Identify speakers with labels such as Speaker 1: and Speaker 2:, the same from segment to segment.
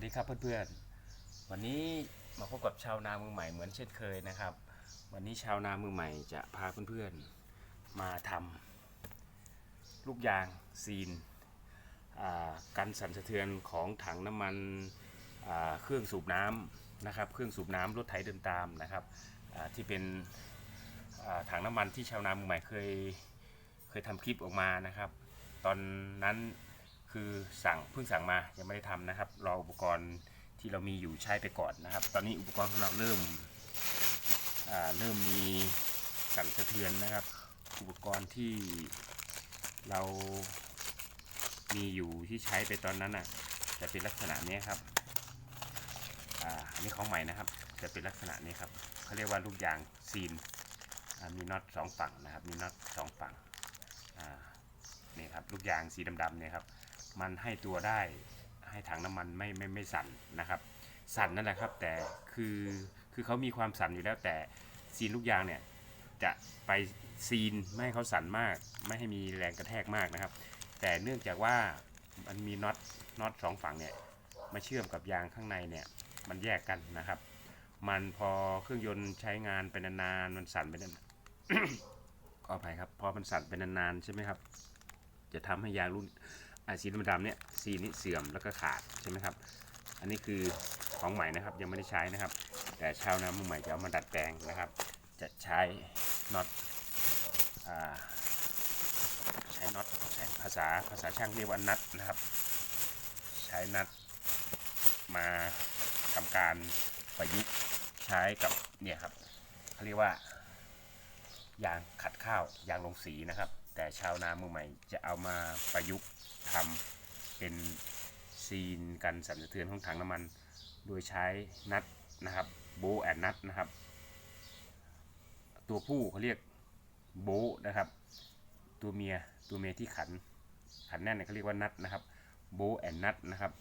Speaker 1: สดีครับเพื่อนๆ วันนี้มาพบกับชาวนามือใหม่เหมือนเช่นเคยนะครับ วันนี้ชาวนามือใหม่จะพาเพื่อนๆมาทำลูกยางซีนอ่ากันสั่นสะเทือนของถังน้ำมันเครื่องสูบน้ำนะครับ เครื่องสูบน้ำรถไถเดินตามนะครับที่เป็นถังน้ำมันที่ชาวนามือใหม่เคยเคยทำคลิปออกมานะครับ ตอนนั้น คือสั่งเพิ่งสั่งมายังไม่ได้ทำนะครับรออุปกรณ์ที่เรามีอยู่ใช้ไปก่อนนะครับ ตอนนี้อุปกรณ์ของเราเริ่มเริ่มมีสั่นสะเทือนนะครับ อุปกรณ์ที่เรามีอยู่ที่ใช้ไปตอนนั้นน่ะจะเป็นลักษณะนี้ครับอ่าอันนี้ของใหม่นะครับ จะเป็นลักษณะนี้ครับเขาเรียกว่าลูกยางซีนมีน็อตสองฝั่งนะครับ มีน็อตสองฝั่งอ่านี่ครับลูกยางสีดำๆเนี่ยครับ มันให้ตัวได้ให้ถังน้ำมันไม่ไม่ไม่สั่นนะครับสั่นนั่นแหละครับแต่คือคือเขามีความสั่นอยู่แล้วแต่ซีนลูกยางเนี่ยจะไปซีนไม่ให้เขาสั่นมาก ไม่ให้มีแรงกระแทกมากนะครับ แต่เนื่องจากว่ามันมีน็อตน็อตสองฝั่งเนี่ยมาเชื่อมกับยางข้างในเนี่ยมันแยกกันนะครับ มันพอเครื่องยนต์ใช้งานไปนานๆมันสั่นไปนานขออภัยครับพอมันสั่นไปนานๆใช่ไหมครับ จะทำให้ยางรุ่น สีดำๆเนี่ยสีนี้เสื่อมแล้วก็ขาดใช่ไหมครับ อันนี้คือของใหม่นะครับยังไม่ได้ใช้นะครับ แต่ชาวนามือใหม่จะเอามาดัดแปลงนะครับ จะใช้น็อตอใช้น็อตใช้ภาษาภาษาช่างเรียกว่านัทนะครับ ใช้นัทมาทำการประยุกต์ใช้กับเนี่ยครับเขาเรียกว่ายางขัดข้าวยางลงสีนะครับ แต่ชาวนามือใหม่จะเอามาประยุกต์ทำเป็นซีนกันสั่นสะเทือนของถังน้ำมัน โดยใช้นัดนะครับโบแอนนัดนะครับ ตัวผู้เขาเรียกโบนะครับ ตัวเมียตัวเมียที่ขันขันแน่นเนี่ยเขาเรียกว่านัดนะครับโบแอนนัดนะครับ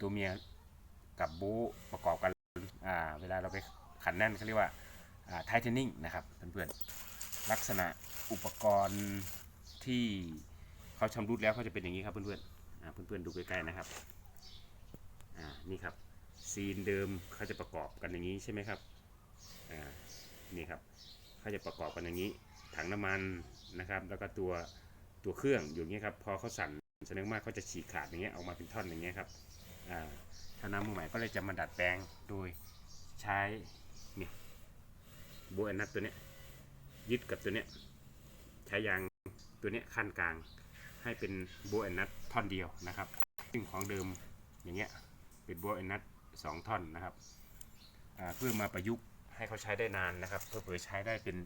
Speaker 1: ตัวเมียกับโบประกอบกันเวลาเราไปขันแน่นเขาเรียกว่าไทเทนิ่งนะครับเพื่อนๆลักษณะ อุปกรณ์ที่เขาชำรุดแล้วเขาจะเป็นอย่างนี้ครับเพื่อนๆอ่าเพื่อนๆดูใกล้ๆนะครับอ่านี่ครับซีนเดิมเขาจะประกอบกันอย่างนี้ใช่ไหมครับอ่านี่ครับเขาจะประกอบกันอย่างนี้ ถังน้ำมันนะครับ แล้วก็ตัวตัวเครื่องอยู่อย่างนี้ครับพอเขาสั่นแสดงว่าเขาจะฉีกขาดอย่างเงี้ยออกมาเป็นท่อนอย่างเงี้ยครับอ่าทางน้ำมือใหม่ก็เลยจะมาดัดแปลงโดยใช้นี่โบแอนนัทตัวเนี้ยยึดกับตัวเนี้ย ใช้ยางตัวนี้ขั้นกลาง ให้เป็นโบแอนนัทท่อนเดียวนะครับ ซึ่งของเดิมอย่างเงี้ยเป็นโบแอนนัทสองท่อนนะครับเพื่อมาประยุกต์ให้เขาใช้ได้นานนะครับ เพื่อเผยใช้ได้เป็น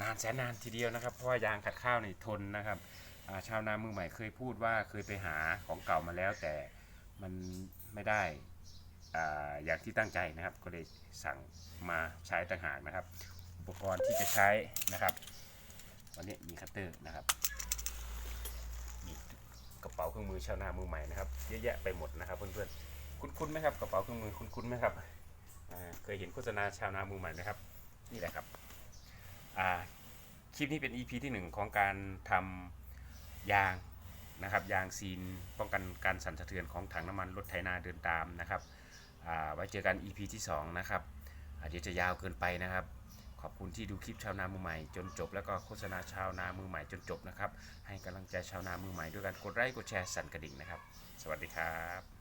Speaker 1: นานแสนนานทีเดียวนะครับ เพราะว่ายางขัดข้าวนี่ทนนะครับาชาวนามือใหม่เคยพูดว่าเคยไปหาของเก่ามาแล้ว แต่มันไม่ได้อ่าอย่างที่ตั้งใจนะครับ ก็เลยสั่งมาใช้ต่างหากนะครับ อุปกรณ์ที่จะใช้นะครับันนี้มีคัตเตอร์นะครับมีกระเป๋าเครื่องมือชาวนามือใหม่นะครับเยอะแยะไปหมดนะครับเพื่อนๆคุ้นๆไหมครับกระเป๋าเครื่องมือคุ้นๆไหมครับเคยเห็นโฆษณาชาวนามือใหม่ไหมครับนี่แหละครับคลิปนี้เป็น EP ที่หนึ่งของการทำยางนะครับยางซีนป้องกันการสั่นสะเทือนของถังน้ำมันรถไถนาเดินตามนะครับไว้เจอกัน EP ที่สองนะครับอาเดี๋ยวจะยาวเกินไปนะครับ ขอบคุณที่ดูคลิปชาวนามือใหม่จนจบ แล้วก็โฆษณาชาวนามือใหม่จนจบนะครับ ให้กำลังใจชาวนามือใหม่ด้วยการกดไลค์กดแชร์สั่นกระดิ่งนะครับ สวัสดีครับ